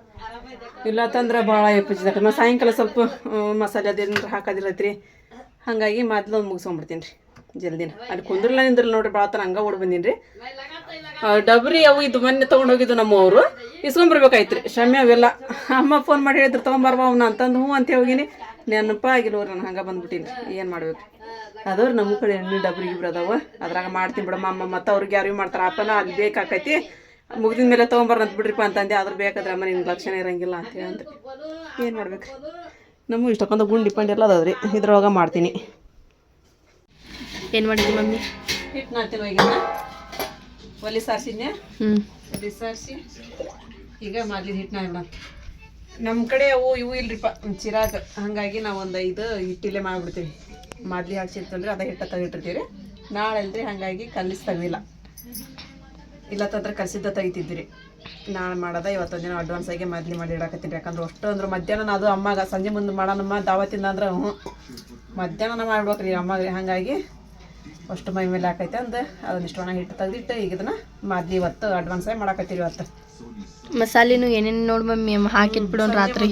ಇಲ್ಲ ತಂದ್ರೆ ಭಾಳ ಎಪ್ಪಿಸಿದಾಗ ಮತ್ತು ಸಾಯಂಕಾಲ ಸ್ವಲ್ಪ ಮಸಾಲೆ ಅದೇನಾರ ಹಾಕೋದಿರತ್ರಿ ಹಾಗಾಗಿ ಮಾದ್ಲು ಒಂದು ಮುಗಿಸ್ಕೊಂಡ್ಬಿಡ್ತೀನಿ ರೀ. ಜಲ್ದಿನ. ಅಲ್ಲಿ ಕುಂದ್ರಲ್ಲ ನಿಂದ್ರಲ್ಲ ನೋಡ್ರಿ ಭಾಳ ತರ ಹಂಗೆ ಓಡ್ ಬಂದೀನಿ ರೀ. ಡಬ್ರಿ ಅವು ಇದು ಮೊನ್ನೆ ತೊಗೊಂಡೋಗಿದ್ದು ನಮ್ಮವರು ಇಸ್ಕೊಂಬರ್ಬೇಕಾಯ್ತು ರೀ ಶಮ್ಯ ಅವೆಲ್ಲ. ಅಮ್ಮ ಫೋನ್ ಮಾಡಿ ಹೇಳಿದ್ರು ತೊಗೊಂಬರ್ವ ಅವ್ನ ಅಂತಂದು ಹ್ಞೂ ಅಂತ ಹೋಗಿನಿ. ನೆನಪ ಆಗಿಲ್ಲ ನಾನು ಹಂಗೆ ಬಂದ್ಬಿಟ್ಟಿನಿ ಏನು ಮಾಡ್ಬೇಕು? ಅದವ್ರು ನಮ್ಮ ಕಡೆ ಎಣ್ಣೆ ಡಬ್ರಿ ಗಿಬ್ರಿ ಅದಾವ. ಅದ್ರಾಗ ಮಾಡ್ತೀನಿ ಬಿಡಮ್ಮ ಅಮ್ಮ ಮತ್ತು ಅವ್ರಿಗೆ ಯಾರು ಮಾಡ್ತಾರೆ. ಅಪ್ಪನ ಅಲ್ಲಿ ಬೇಕಾಕೈತಿ. ಮುಗಿದ ಮೇಲೆ ತೊಗೊಂಬರ್ನ ಅಂತ ಬಿಡ್ರಿಪ್ಪ ಅಂತಂದೆ. ಆದ್ರೆ ಬೇಕಾದ್ರೆ ಅಮ್ಮ ನಿಮ್ಗೆ ಲಕ್ಷಣ ಇರಂಗಿಲ್ಲ ಅಂತ ಹೇಳಿ ಏನು ಮಾಡ್ಬೇಕು? ನಮಗೂ ಇಷ್ಟಕ್ಕೊಂದು ಗುಂಡು ಡಿಪೆಂಡ್ ಎಲ್ಲ ಅದಾವ್ರಿ. ಇದ್ರೊಳಗೆ ಮಾಡ್ತೀನಿ. ಏನು ಮಾಡಿದ್ವಿ ಮಮ್ಮಿ? ಹಿಟ್ಟು ಮಾಡ್ತೀನಿ ಈಗ ಒಲಿ ಸಾರಿಸಿದ್ನೆ ಹ್ಞೂ ಒಲಿ ಸಾರಿಸಿ. ಈಗ ಮಾಡಿದ ಹಿಟ್ಟು ನಾಡ ನಮ್ಮ ಕಡೆ ಅವು ಇವು ಇಲ್ರಿಪ್ಪ ಚಿರಾಗ. ಹಾಗಾಗಿ ನಾವು ಒಂದು ಐದು ಹಿಟ್ಟಿಲ್ಲೇ ಮಾಡಿಬಿಡ್ತೀವಿ. ಮಾದ್ಲಿ ಹಾಕ್ಸಿರ್ತಲ್ರಿ ಅದ ಹಿಟ್ಟ ತೆಗಿಟ್ಟಿರ್ತೀವಿ ನಾಳೆ ಅಲ್ರಿ ಹಾಗಾಗಿ ಕಲಿಸಿ ತೆಗ್ದಿಲ್ಲ. ಇಲ್ಲ ತಂದ್ರೆ ಕಲಿಸಿದ್ದ ತೆಗಿತಿದ್ವಿ ನಾಳೆ ಮಾಡೋದ ಇವತ್ತೊಂದು ದಿನ ಅಡ್ವಾನ್ಸ್ ಆಗಿ ಮದ್ಲಿ ಮಾಡಿ ಇಡಾಕತ್ತೀನಿ ಯಾಕಂದ್ರೆ ಅಷ್ಟು ಅಂದ್ರೆ ಮಧ್ಯಾಹ್ನ ಅದು ಅಮ್ಮಾಗ, ಸಂಜೆ ಮುಂದೆ ಮಾಡೋಣಮ್ಮ ದಾವತ್ತಿಂದ ಅಂದ್ರೆ ಹ್ಞೂ. ಮಧ್ಯಾಹ್ನ ಮಾಡ್ಬೇಕು ರೀ ಅಮ್ಮಗೆ ಹಾಗಾಗಿ ಅಷ್ಟು ಮೈ ಮೇಲೆ ಹಾಕೈತೆ ಅಂದು ಅದನ್ನಿಷ್ಟು ಒಣ ಹಿಟ್ಟು ತೆಗೆದಿಟ್ಟು ಈಗ ಇದನ್ನ ಮಾದ್ಲಿ ಇವತ್ತು ಅಡ್ವಾನ್ಸ್ ಆಗಿ ಮಾಡಾಕತ್ತೀರಿ ಇವತ್ತು. ಮಸಾಲೆನು ಏನೇನು ನೋಡಿ ಮಮ್ಮಿ ಹಾಕಿಟ್ ಬಿಡೋಣ ರಾತ್ರಿ.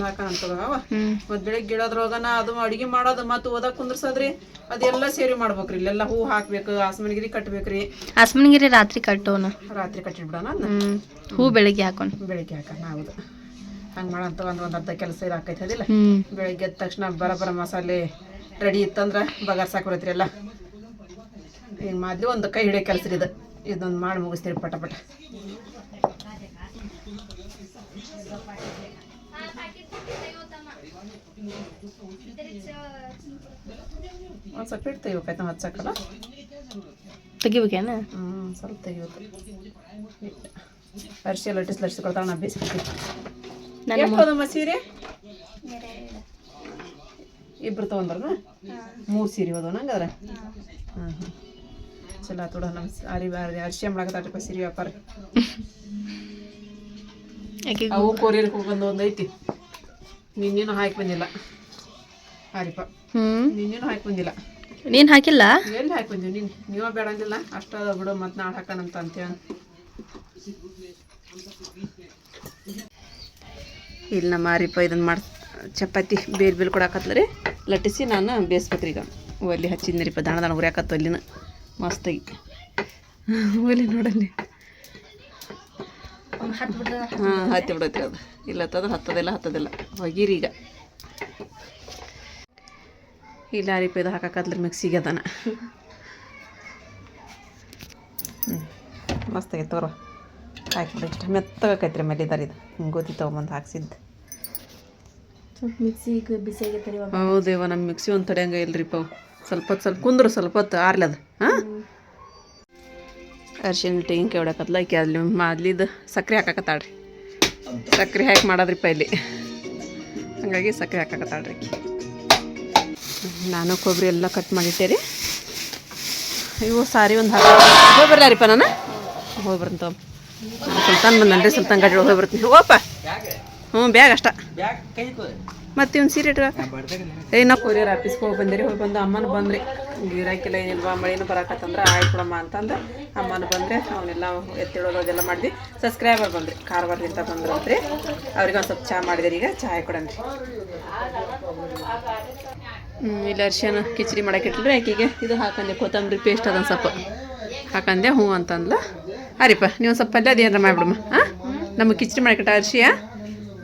ಮತ್ತು ಬೆಳಿಗ್ಗೆ ಗಿಡದ್ರೊಳಗನ ಅದು ಅಡುಗೆ ಮಾಡೋದು ಮತ್ತು ಓದಕ್ಕೆ ಕುಂದ್ರಸದ್ರಿ ಅದೆಲ್ಲ ಸೇರಿ ಮಾಡ್ಬೇಕ್ರಿ. ಇಲ್ಲೆಲ್ಲ ಹೂ ಹಾಕ್ಬೇಕು ಕಟ್ಬೇಕು ಕಟ್ಬೇಕ್ರಿ. ಆಸ್ಮನಗಿರಿ ರಾತ್ರಿ ಕಟ್ಟೋಣ ರಾತ್ರಿ ಕಟ್ಟಿಬಿಡೋಣ ಹೂ ಬೆಳಗ್ಗೆ ಹಾಕೋಣ. ಬೆಳಿಗ್ಗೆ ಹಾಕೋಣ ಹೌದು. ಹಂಗೆ ಮಾಡಂತ ಒಂದು ಒಂದು ಅರ್ಧ ಕೆಲಸ ಇರಾಕೈತೆ ಅದಿಲ್ಲ? ಬೆಳಗ್ಗೆ ಎದ್ದ ತಕ್ಷಣ ಬರಬರ ಮಸಾಲೆ ರೆಡಿ ಇತ್ತಂದ್ರೆ ಬಗಾರ್ಸಾಕ್ ಬರತ್ರಿ ಎಲ್ಲ. ಈಗ ಮಾದ್ಲಿ ಒಂದು ಕೈ ಹಿಡಿಯೋ ಕೆಲಸ ರೀ ಇದು. ಇದೊಂದು ಮಾಡಿ ಮುಗಿಸ್ತೀರಿ ಪಟ ಪಟ. ಒಂದು ಸ್ವಲ್ಪ ಹಿಟ್ಟು ತೆಗಿಬೇಕಾಯ್ತು ನಾವು ಹಚ್ಚಕ್ಕಲ್ಲ ತೆಗಿಬೇಕೇನ? ಹ್ಞೂ ಸ್ವಲ್ಪ ತೆಗಿಬೇಕು. ಅರಿಶಿ ಲಟ್ಟಿಸ್ ಲಟ್ಟಿಸ್ಕೊಳ್ತಾಳೆ ನಾ ಬೇಯಿಸ್ಬಿಡ್ತೀನಿ. ನನ್ನ ಎಷ್ಟು ಹೋದಮ್ಮ ಸೀರೆ? ಇಬ್ರು ತೊಗೊಂಡ್ರನ? ಮೂರು ಸೀರೆ ಹೋದವು ನಂಗದ್ರ ಹಾಂ ಹಾಂ ಚಲೋ ಆತು ಬಿಡು ನಮ್ಮ ಸಾರಿ ಬಾರಿ ಅರ್ಶಿ ಮಾಡಕತ್ತಾಟಪ್ಪ ಸೀರೆ ವ್ಯಾಪಾರ. ಅವು ಕೊರಿಯರ್ಗೆ ಹೋಗಿ ಒಂದು ಐತಿ. ನಿನ್ನೇನು ಹಾಕಿ ಬಂದಿಲ್ಲ. ಹಾರಿಪ ನಿನ್ನೇನು ಹಾಕಿ ಬಂದಿಲ್ಲ. ನೀನು ಹಾಕಿಲ್ಲ? ಎಲ್ಲಿ ಹಾಕಿ ಬಂದೀವಿ ನೀನು? ನೀವ ಬೇಡಂಗಿಲ್ಲ. ಅಂದಿಲ್ಲ ಅಷ್ಟ ಅದ ಬಿಡು ಮತ್ತೆ ನಾಳೆ ಹಾಕೋಣಂತ ಅಂತೇಳಿ ಇಲ್ಲಿ ನಮ್ಮ ಮಾರಿಪ ಇದನ್ನು ಮಾಡಿ ಚಪಾತಿ ಬೇರೆ ಬೇರೆ ಕೊಡಾಕತ್ಲ ರೀ. ಲಟ್ಟಿಸಿ ನಾನು ಬೇಯಿಸ್ಬೇಕ್ರಿ ಈಗ. ಒಲ್ಲಿ ಹಚ್ಚಿದ್ನಿರಿಪ್ಪ ದಾಣ ದಾಣ ಉರಿಯಾಕತ್ತು ಅಲ್ಲಿನ. ಮಸ್ತಾಗಿ. ಒಲಿ ನೋಡಲ್ಲಿ. ಹಾಂ ಹತ್ತಿ ಬಿಡತ್ರಿ ಅದು. ಇಲ್ಲ ಹತ್ತದ ಹತ್ತದಿಲ್ಲ ಹತ್ತದಿಲ್ಲ. ಹೋಗಿರಿ ಈಗ. ಇಲ್ಲ ರೀಪ ಇದು ಹಾಕಕತ್ಲ ಮಿಕ್ಸಿಗೆ ಅದನ. ಹ್ಞೂ ಮಸ್ತಾಗೈತೆ ತೋರ ಹಾಕಿಬಿಡಿ ಇಷ್ಟ. ಮೆತ್ತಗಾಕೈತ್ರಿ ಮಲ್ಲಿದಾರ ಇದು. ಹಿಂಗೆ ಗೋಧಿ ತೊಗೊಂಬಂದು ಹಾಕ್ಸಿದ್ದು. ಮಿಕ್ಸಿಗೆ ಬಿಸಿ ಹೌದೇವ ನಮ್ಮ ಮಿಕ್ಸಿ ಒಂದು ತಡೆಯಂಗ ಇಲ್ರಿಪ್ಪ. ಪಾ ಸ್ವಲ್ಪ ಹೊತ್ತು ಸ್ವಲ್ಪ ಕುಂದ್ರು ಸ್ವಲ್ಪ ಹೊತ್ತು ಆರ್ಲದ. ಹಾಂ? ಅರ್ಶಿನ ತೆಂಗಿನಕಾಯಿ ಹೊಡಕತ್ಲ ಈಕೆ ಅಲ್ಲಿ ಮೊದ್ಲಿದ್ದು ಸಕ್ಕರೆ ಹಾಕಾಕತ್ತಾಳ್ರಿ. ಸಕ್ಕರೆ ಹಾಕಿ ಮಾಡೋದ್ರಿಪ್ಪ ಇಲ್ಲಿ. ಹಾಗಾಗಿ ಸಕ್ಕರೆ ಹಾಕಾಕತ್ತಾಳ್ರಿ ನಾನು ಕೊಬ್ಬರಿ ಎಲ್ಲ ಕಟ್ ಮಾಡಿಟ್ಟೆ ರೀ ಇವು ಸಾರಿ ಒಂದು ಹಾಕಿ ಹೋಗಿ ಬರ್ಲಾರಿಪ್ಪ ನಾನು? ಹೋಗಿ ಬರ್ತೀನಿ ತಗೋ. ಸುಲ್ತಾನ್ ಬಂದನ್ರಿ, ಸುಲ್ತಾನ್ ಗಾಡಿ ಹೋಗಿ ಬರ್ತೀನಿ. ಹ್ಞೂ ಬ್ಯಾಗ್ ಅಷ್ಟ. ಮತ್ತೆ ಇವ್ನು ಸೀರೆ ಇಟ್ರ? ಏ ನಾವು ಕೊರಿಯರ್ ಆಫೀಸ್ಗೆ ಹೋಗಿ ಬಂದಿರಿ ಹೋಗಿ ಬಂದು ಅಮ್ಮನ ಬಂದ್ರಿ. ಗಿರಾಕಿಲ್ಲ ಏನಿಲ್ವಾ? ಮಳಿನೂ ಬರಕತ್ತಂದ್ರೆ ಆಯ್ತು ಬಿಡಮ್ಮ ಅಂತಂದು ಅಮ್ಮನ ಬಂದರೆ ಅವನ್ನೆಲ್ಲ ಎತ್ತಿಡೋದು ಅದೆಲ್ಲ ಮಾಡಿದ್ವಿ ಸಬ್ಸ್ಕ್ರೈಬರ್ ಬಂದ್ರಿ. ಕಾರವಾರದಿಂದ ಬಂದ್ರಂತ್ರಿ. ಅವ್ರಿಗೆ ಒಂದು ಸ್ವಲ್ಪ ಚಹಾ ಮಾಡಿದ್ರಿ ಈಗ. ಚಹಾ ಕೊಡನ್ರಿ. ಹ್ಞೂ ಇಲ್ಲಿ ಅರ್ಶಿನ ಕಿಚಡಿ ಮಾಡಕ್ಕೆ ಆಕೆಗೆ. ಇದು ಹಾಕಂದೆ ಕೊತ್ತಂಬರಿ ಪೇಸ್ಟ್ ಅದೊಂದು ಸ್ವಲ್ಪ. ಹಾಕಂದೆ ಹ್ಞೂ ಅಂತಂದ್ಲ. ಅರಿಪ ನೀವು ಸ್ವಲ್ಪ ಪಲ್ಯ ಅದೇನಾರ ಮಾಡಿಬಿಡಮ್ಮ. ಹಾಂ ನಮಗೆ ಕಿಚಡಿ ಮಾಡಕ್ಕೆ ಅರ್ಶಿಯ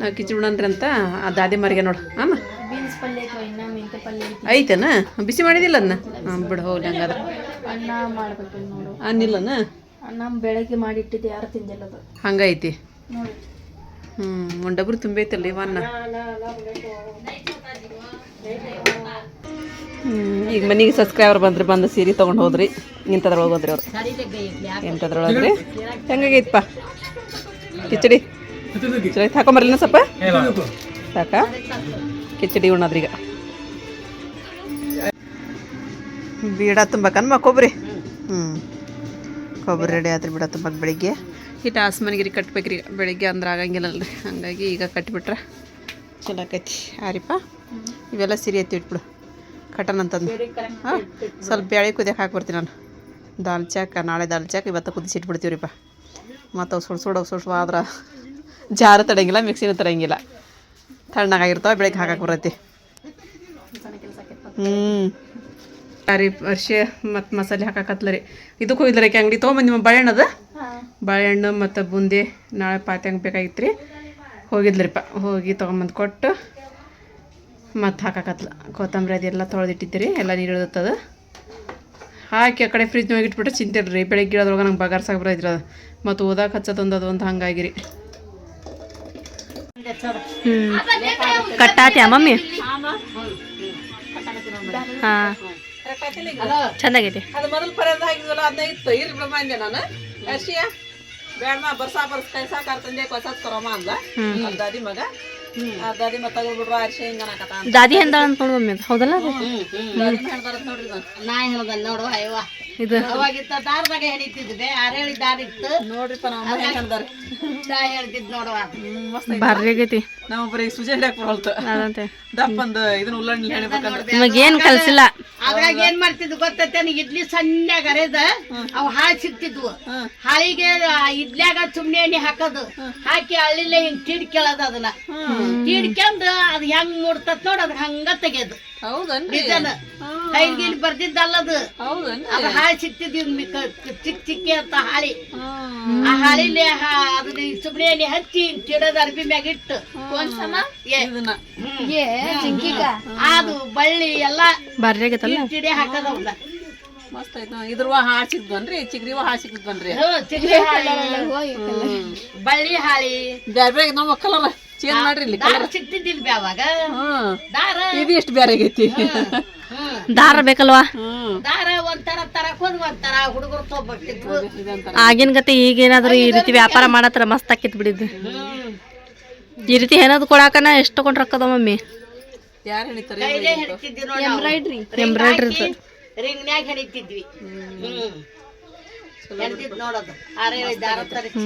ನಾವು ಕಿಚಡಿ ಉಣನ್ರಿ ಅಂತ ಆ ದಾದಿ ಮರಿಗೆ ನೋಡು. ಹಾಂ ಐತನ ಬಿಸಿ ಮಾಡಿದಿಲ್ಲ ಅದನ್ನ ಹಾಂ ಬಿಡು ಹೋಗ್ಲಿ ಹಂಗಾದ್ರೆ. ಅನ್ನ ಮಾಡ್ಬೇಕು ನೋಡು. ಅನ್ನಿಲ್ಲನ? ಅನ್ನ ಬೆಳಗ್ಗೆ ಮಾಡಿಟ್ಟಿದ್ದೆ ಯಾರು ತಿಂದಿಲ್ಲ ಅದು. ಹಂಗೈತಿ. ಹ್ಞೂ ಒಂದು ಡಬ್ರು ತುಂಬೈತಲ್ಲ ಇವನ್ನ. ಹ್ಮ್, ಈಗ ಮನೆಗೆ ಸಬ್ಸ್ಕ್ರೈಬರ್ ಬಂದ್ರಿ ಬಂದು ಸೀರೆ ತೊಗೊಂಡು ಹೋದ್ರಿ. ಇಂಥದ್ರೊಳಗೆ ಹೋದ್ರಿ ಅವ್ರು. ಎಂಥದ್ರೊಳಗೆ ರೀ ಹೆಂಗಾಗೈತಪ್ಪ? ಕಿಚಡಿ ಕಿಚಡಿ ಹಾಕೊಂಬರ್ಲಿನ ಸ್ವಲ್ಪ. ಸಾಕ. ಕಿಚಡಿ ಉಣ್ಣದ್ರೀಗ ಬೀಡ ತುಂಬಕನ್ಮ ಕೊಬ್ಬರಿ ಹ್ಞೂ ಕೊಬ್ಬರಿ ರೆಡಿ ಆದ್ರೆ ಬಿಡ ತುಂಬಕ್ಕೆ ಬೆಳಿಗ್ಗೆ. ಹಿಟ್ಟು ಆಸ್ಮನಿಗಿರಿ ಕಟ್ಬೇಕ್ರಿ. ಬೆಳಿಗ್ಗೆ ಅಂದ್ರೆ ಆಗಂಗಿಲ್ಲಲ್ರಿ. ಹಂಗಾಗಿ ಈಗ ಕಟ್ಬಿಟ್ರೆ. ಚಲೋ ಆಕೈತಿ. ಆರಿಪ್ಪ. ಇವೆಲ್ಲ ಸಿರಿ ಎತ್ತಿ ಇಟ್ಬಿಡು. ಕಟನ್ ಅಂತಂದು. ಹಾಂ ಸ್ವಲ್ಪ ಬೇಳೆ ಕುದಿಯಕ್ಕೆ ಹಾಕ್ಬಿಡ್ತೀನಿ ನಾನು. ದಾಲ್ ಚಾಕ ನಾಳೆ ದಾಲ್ ಚಾಕ್ ಇವತ್ತು ಕುದಿಸಿ ಇಟ್ಬಿಡ್ತೀವ್ರಿಪ್ಪ ಮತ್ತು ಅವು ಸುಡ್ ಸುಡೋ ಸುಡ್ ಆದ್ರೆ ಜಾರು ತಡಂಗಿಲ್ಲ ಮಿಕ್ಸಿನೂ ತಡಂಗಿಲ್ಲ. ತಣ್ಣಗಾಗಿರ್ತಾವೆ ಬೆಳಗ್ಗೆ ಹಾಕಕ್ಕೆ ಬರತ್ತೆ. ಹ್ಞೂ ಸಾರಿ ಅರ್ಶಿ ಮತ್ತು ಮಸಾಲೆ ಹಾಕಕತ್ಲ ರೀ ಇದಕ್ಕೆ ಹೋಗಿದ್ರಿ ಅಂಗಡಿ ತೊಗೊಂಬಂದು ನಿಮ್ಮ ಬಾಳೆಹಣ್ಣದ? ಬಾಳೆಹಣ್ಣು ಮತ್ತು ಬೂಂದಿ ನಾಳೆ ಪಾತಿ ಹಂಗೆ ಬೇಕಾಗಿತ್ತು ರೀ ಹೋಗಿದ್ಲರಿಪ್ಪ ಹೋಗಿ ತೊಗೊಂಬಂದು ಕೊಟ್ಟು ಮತ್ತು ಹಾಕಾಕತ್ಲ. ಕೊತ್ತಂಬರಿ ಅದೆಲ್ಲ ತೊಳೆದಿಟ್ಟಿದ್ದೀರಿ ಎಲ್ಲ ನೀರು ಇಳಿದತ್ತದ. ಹಾಕಿ ಆ ಕಡೆ ಫ್ರಿಜ್ನಾಗ ಇಟ್ಬಿಟ್ಟು ಚಿಂತಿಡ್ರಿ ಬೆಳಗ್ಗೆ ಇಳೋದ್ರೊಳಗೆ ನಂಗೆ ಬಗಾರ್ಸಾಗ ಬರೋದ್ರಿ ಅದು. ಮತ್ತು ಓದಾಕ ಹಚ್ಚದೊಂದು ಅದು ಒಂದು ಹಂಗಾಗಿರಿ. ಕಟ್ಟಾತ್ಯಾ ಮಮ್ಮಿ? ಹಾ. ಚಂದಾಗೈತಿ ಅದು ಮೊದಲು ಪರ್ಯಂತ ಹಾಕಿದ್ವಲ್ಲ ಅದನ್ನ ಇತ್ತು. ಇರ್ಲಿ ಬಿಡಮ್ಮ ಅಂದೆ ನಾನು. ಅರ್ಶಿಯ ಬೇಡಮ್ಮ ಬರ್ಸಾ ಬರ್ಸ್ ಕೈ ತಂದೆ ಕೊಸತ್ ಕೊರಮ್ಮ ಅಂದ. ಅದ್ ದಾದಿ ಮಗ. ದಾದಿ ಮತ್ತೆ ಬಿಡ್ರು ಅರ್ಶಿ ಹಿಂಗ ಅನ್ನಕತ್ತ ದಾದಿ ಎಂದ ಅನ್ಕೊಂಡು ಮಮ್ಮಿ ಅದು. ಹೌದಲ್ಲ ದಾದಿ ಹೇಳ್ದಾರ ನೋಡ್ರಿ ನಾ ಹೇಳ್ದ ನೋಡು ಅಯ್ಯವ್ವ. ಇದು ಅವಾಗಿತ್ತ ದಾರದಾಗ ಹೇಳಿತ್ತಿದ್ದೆ ಅರೇಳಿ ದಾರ ಇತ್ತು? ನೋಡ್ರಿಪ್ಪ ನಮ್ಮ ಮನೆ ಹೆಂಗ್ ಹೇಳ್ದಾರ ನಾ ಹೇಳ್ತಿದ್ ನೋಡುವ. ಮಸ್ತ್ ಭಾರಿ ಆಗೈತಿ. ನಾವು ಬರೀ ಸುಜೆ ಹಿಡಿಯಕ್ ಬರೋಲ್ತು ಅದಂತೆ ದಪ್ಪಂದು ಇದನ್ನ ಉಲ್ಲಂಡಿ ಹೇಳ್ಬೇಕಂದ್ರೆ ಏನು ಕಲ್ಸಿಲ್ಲ. ಅದ್ರಾಗ ಏನ್ ಮಾಡ್ತಿದ್ವು ಗೊತ್ತೈತೆ? ನನಗೆ ಇಡ್ಲಿ ಸಣ್ಣಾಗ ಅರೆದ ಅವು ಹಾಳು ಸಿಗ್ತಿದ್ವು. ಹಾಳಿಗೆ ಇಡ್ಲಿಯಾಗ ಇಡ್ಲ್ಯಾಗ ಸುಮ್ನೆ ಎಣ್ಣೆ ಹಾಕೋದು. ಹಾಕಿ ಹಳ್ಳಿಲೆ ಹಿಂಗ್ ತೀಡ್ಕೊಳ್ಳೋದು ಅದನ್ನ. ತೀಡ್ಕೊಂಡು ಅದ್ ಹೆಂಗ್ ಮೂಡ್ತತ್ ನೋಡ್ ಅದ್ ಹಂಗ ತೆಗೆದು. ಕೈಗಿಲ್ ಬರ್ದಿದ್ದಲ್ಲದು. ಹೌದನ್ರಿ? ಅದು ಹಾಳಿ ಸಿಕ್ತಿದ್ವಿ ಚಿಕ್ಕ ಚಿಕ್ಕಿ ಅಂತ ಹಾಳಿ. ಆ ಹಾಳಿಲಿ ಅದನ್ನ ಎಣ್ಣೆ ಹಚ್ಚಿ ತಿಡೋದ್ ಅರ್ಬಿ ಮ್ಯಾಗ ಇಟ್ಟು. ಅದು ಬಳ್ಳಿ ಎಲ್ಲಾ ತಿಡಿ ಹಾಕದವ್ನ ಮಸ್ತ್ ಆಯ್ತು ಇದ್ರವ ಹಾಳು ಸಿಕ್ತನ್ರಿ ಚಿಗ್ರಿವ ಹಾಳು ಹಾಳಿ. ಬಳ್ಳಿ ಹಾಳಿ. ಬ್ಯಾರೆ ಬೇರೆ ನಮ್ಮ ಕಲರ್ ಚೇಂಜ್ ಮಾಡ್ರಿ ಇಲ್ಲಿ ದಾರ ಸಿಕ್ತಿದ್ದಿಲ್ಬಿ ಅವಾಗ. ಹ್ಮ್. ದಾರ. ಇದು ಎಷ್ಟು ಬೇರೆ ಆಗೈತಿ. ಹ್ಮ್ ದಾರ ಬೇಕಲ್ವಾ? ಹ್ಮ್. ದಾರ ಒಂಥರ ತರಕ್ ಹೋದ್ ಒಂಥರ ಹುಡುಗರು ತಗೋಬೇಕಿತ್ತು ಆಗಿನ ಗತಿ ಈಗೇನಾದ್ರೂ ಈ ರೀತಿ ವ್ಯಾಪಾರ ಮಾಡತ್ರ ಮಸ್ತ್ ಆಕಿತ್ ಬಿಡಿದ್ದು. ಈ ರೀತಿ ಏನಾದ್ರು ಕೊಡಾಕನ ಎಷ್ಟು ಕೊಂಡ್ ರೊಕ್ಕದ ಮಮ್ಮಿ ಯಾರು ನೋಡಿ ಎಂಬ್ರಾಯ್ಡ್ರಿ. ರಿಂಗ್ನ್ಯಾಗ ಹೆಣಿತಿದ್ವಿ. ಹ್ಮ್. ಹೆಣಿತಿದ್ ನೋಡೋದು ಆರೇ ದಾರ ತರಿಸಿ.